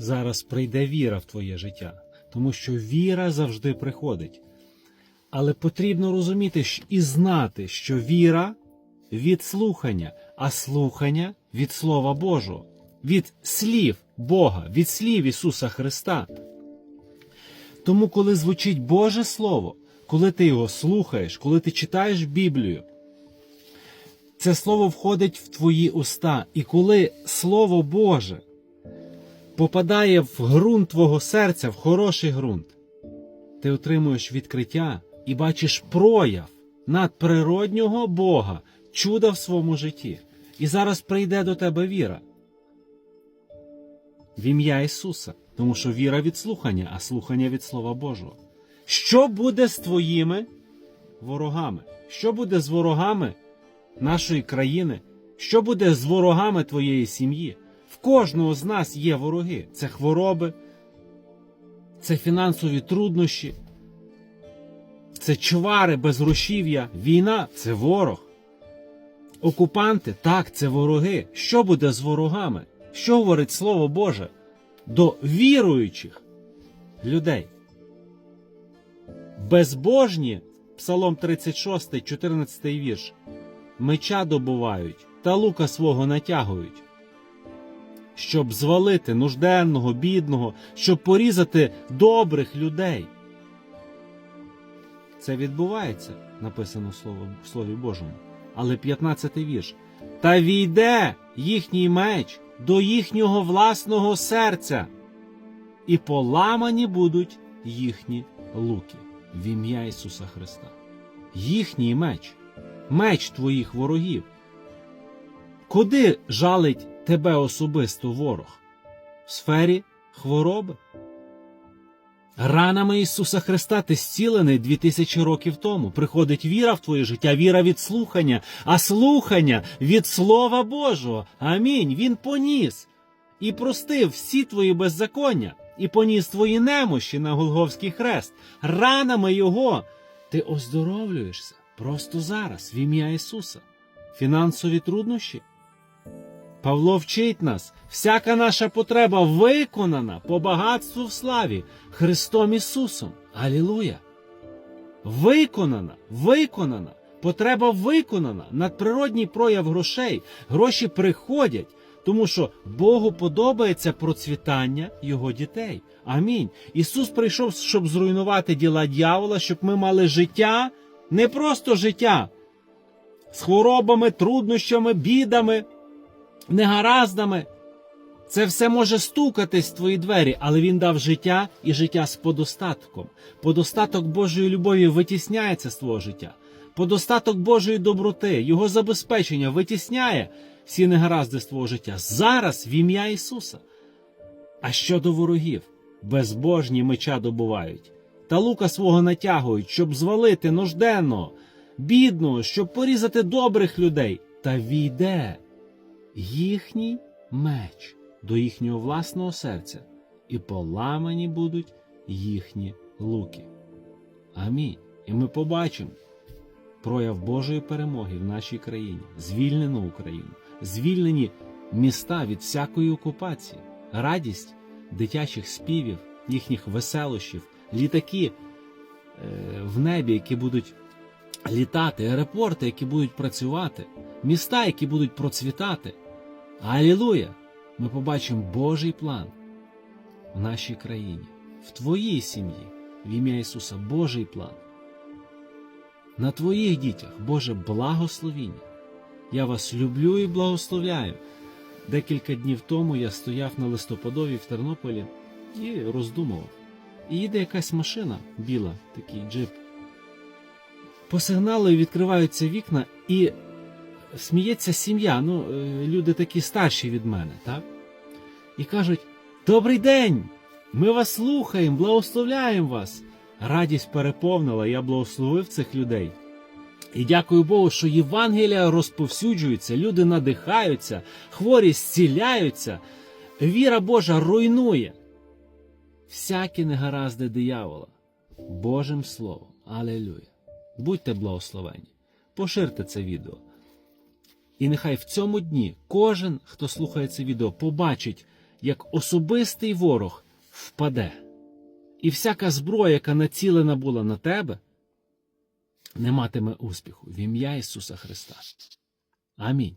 Зараз прийде віра в твоє життя, тому що віра завжди приходить. Але потрібно розуміти і знати, що віра від слухання, а слухання від Слова Божого, від слів Бога, від слів Ісуса Христа. Тому, коли звучить Боже Слово, коли ти його слухаєш, коли ти читаєш Біблію, це слово входить в твої уста. І коли Слово Боже попадає в ґрунт твого серця, в хороший ґрунт, ти отримуєш відкриття і бачиш прояв надприроднього Бога, чуда в своєму житті. І зараз прийде до тебе віра. В ім'я Ісуса, тому що віра від слухання, а слухання від Слова Божого. Що буде з твоїми ворогами? Що буде з ворогами нашої країни? Що буде з ворогами твоєї сім'ї? В кожного з нас є вороги. Це хвороби, це фінансові труднощі, це чвари безгрошів'я. Війна це ворог. Окупанти так, це вороги. Що буде з ворогами? Що говорить Слово Боже до віруючих людей? Безбожні, Псалом 36, 14 вірш, меча добувають та лука свого натягують, щоб звалити нужденного, бідного, щоб порізати добрих людей. Це відбувається, написано в Слові Божому. Але 15 вірш. Та війде їхній меч до їхнього власного серця, і поламані будуть їхні луки в ім'я Ісуса Христа. Їхній меч, меч твоїх ворогів. Куди жалить тебе особисто ворог? В сфері хвороби? Ранами Ісуса Христа ти зцілений дві тисячі років тому. Приходить віра в твоє життя, віра від слухання, а слухання від Слова Божого. Амінь. Він поніс і простив всі твої беззаконня, і поніс твої немощі на Голговський хрест. Ранами Його ти оздоровлюєшся просто зараз, в ім'я Ісуса. Фінансові труднощі. Павло вчить нас, всяка наша потреба виконана по багатству в славі Христом Ісусом. Алілуя! Виконана, виконана, потреба виконана, надприродній прояв грошей. Гроші приходять, тому що Богу подобається процвітання Його дітей. Амінь. Ісус прийшов, щоб зруйнувати діла дьявола, щоб ми мали життя, не просто життя з хворобами, труднощами, бідами негараздами. Це все може стукатись в твої двері, але він дав життя і життя з подостатком. Подостаток Божої любові витісняється з твого життя. Подостаток Божої доброти, Його забезпечення витісняє всі негаразди з твого життя. Зараз в ім'я Ісуса. А щодо ворогів, безбожні меча добувають, та лука свого натягують, щоб звалити нужденного, бідного, щоб порізати добрих людей, та війде їхній меч до їхнього власного серця, і поламані будуть їхні луки. Амінь. І ми побачимо прояв Божої перемоги в нашій країні, звільнену Україну, звільнені міста від всякої окупації, радість дитячих співів, їхніх веселощів, літаки е, в небі, які будуть літати, аеропорти, які будуть працювати, міста, які будуть процвітати. Алілуя! Ми побачимо Божий план в нашій країні, в твоїй сім'ї, в ім'я Ісуса, Божий план. На твоїх дітях, Боже благословіння. Я вас люблю і благословляю. Декілька днів тому я стояв на листопадові в Тернополі і роздумував. І їде якась машина біла, такий джип. По сигналу відкриваються вікна, і сміється сім'я. Ну, е, люди такі старші від мене, так? І кажуть: Добрий день! Ми вас слухаємо, благословляємо вас. Радість переповнила, я благословив цих людей. І дякую Богу, що Євангелія розповсюджується, люди надихаються, хворі зціляються. Віра Божа руйнує всякі негаразди диявола Божим Словом. Алелюя. Будьте благословені. Поширте це відео. І нехай в цьому дні кожен, хто слухає це відео, побачить, як особистий ворог, впаде. І всяка зброя, яка націлена була на тебе, не матиме успіху в ім'я Ісуса Христа. Амінь.